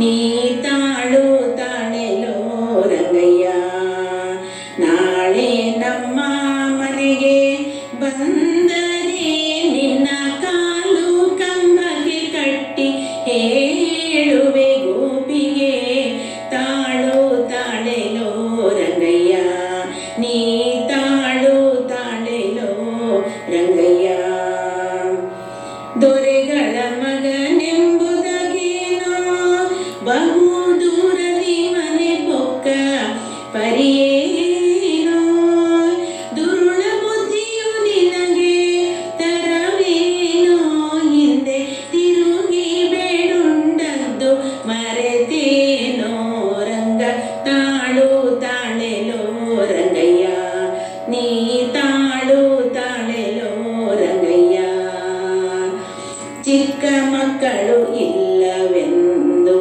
ನೀ ತಾಳು ತಾಳೆಲೋ ರಂಗಯ್ಯ. ನಾಳೆ ನಮ್ಮ ಮನೆಗೆ ನಿನ್ನ ಕಾಲು ಗೋಪಿಗೆ. ತಾಳು ತಾಳೆಲೋ ರಂಗಯ್ಯ ನೀ ತಾಳು ತಾಳೆಲೋ ರಂಗಯ್ಯ. ದೊರೆ ಚಿಕ್ಕ ಮಕ್ಕಳು ಇಲ್ಲವೆಂದು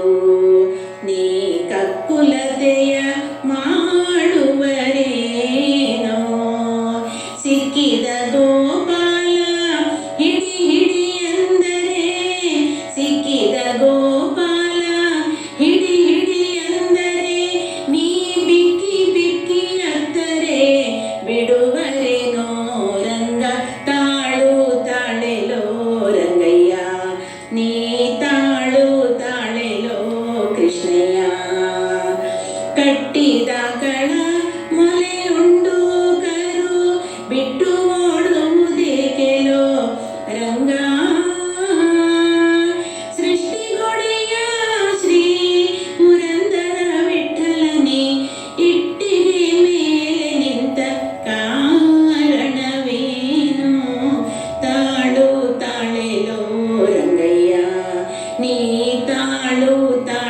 ನೀ ಕಕ್ಕುಲತೆಯ ಮಾಡುವರೇನೋ? ಸಿಕ್ಕಿದ ಗೋಪಾಲ ಹಿಡಿ ಹಿಡಿ ಎಂದರೆ ಸಿಕ್ಕಿದ ಗೋ ತಾಳು ತಾ